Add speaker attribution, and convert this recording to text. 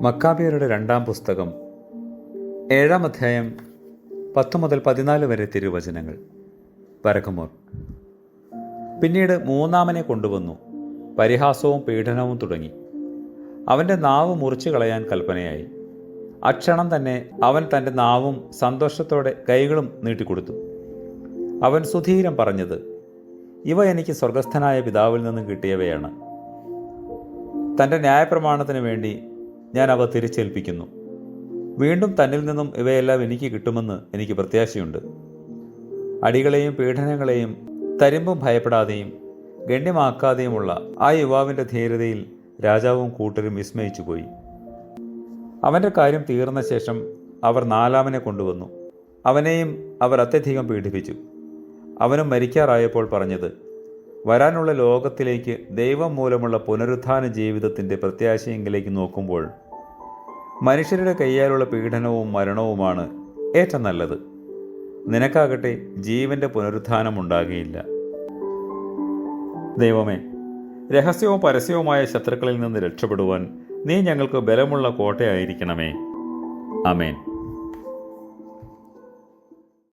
Speaker 1: മക്കാബിയരുടെ രണ്ടാം പുസ്തകം ഏഴാം അധ്യായം പത്ത് മുതൽ പതിനാല് വരെ തിരുവചനങ്ങൾ. വരക്കുമോർ പിന്നീട് മൂന്നാമനെ കൊണ്ടുവന്നു. പരിഹാസവും പീഡനവും തുടങ്ങി. അവന്റെ നാവ് മുറിച്ചു കളയാൻ കൽപ്പനയായി. അക്ഷണം തന്നെ അവൻ തന്റെ നാവും സന്തോഷത്തോടെ കൈകളും നീട്ടിക്കൊടുത്തു. അവൻ സുധീരം പറഞ്ഞത് ഇവ എനിക്ക് സ്വർഗസ്ഥനായ പിതാവിൽ നിന്നും കിട്ടിയവയാണ്. തന്റെ ന്യായപ്രമാണത്തിന് വേണ്ടി ഞാൻ അവ തിരിച്ചേൽപ്പിക്കുന്നു. വീണ്ടും തന്നിൽ നിന്നും ഇവയെല്ലാം എനിക്ക് കിട്ടുമെന്ന് എനിക്ക് പ്രത്യാശയുണ്ട്. അടികളെയും പീഡനങ്ങളെയും തരിമ്പും ഭയപ്പെടാതെയും ഗണ്യമാക്കാതെയുമുള്ള ആ യുവാവിന്റെ ധീരതയിൽ രാജാവും കൂട്ടരും വിസ്മയിച്ചു പോയി അവന്റെ കാര്യം തീർന്ന ശേഷം അവർ നാലാമനെ കൊണ്ടുവന്നു. അവനെയും അവർ അത്യധികം പീഡിപ്പിച്ചു. അവനും മരിക്കാറായപ്പോൾ പറഞ്ഞത് വരാനുള്ള ലോകത്തിലേക്ക് ദൈവം മൂലമുള്ള പുനരുത്ഥാന ജീവിതത്തിന്റെ പ്രത്യാശയെങ്കിലേക്ക് നോക്കുമ്പോൾ മനുഷ്യരുടെ കൈയാലുള്ള പീഡനവും മരണവുമാണ് ഏറ്റവും നല്ലത്. നിനക്കാകട്ടെ ജീവന്റെ പുനരുത്ഥാനം ഉണ്ടാകുകയില്ല ദൈവമേ രഹസ്യവും പരസ്യവുമായ ശത്രുക്കളിൽ നിന്ന് രക്ഷപ്പെടുവാൻ നീ ഞങ്ങൾക്ക് ബലമുള്ള കോട്ടയായിരിക്കണമേ. അമേൻ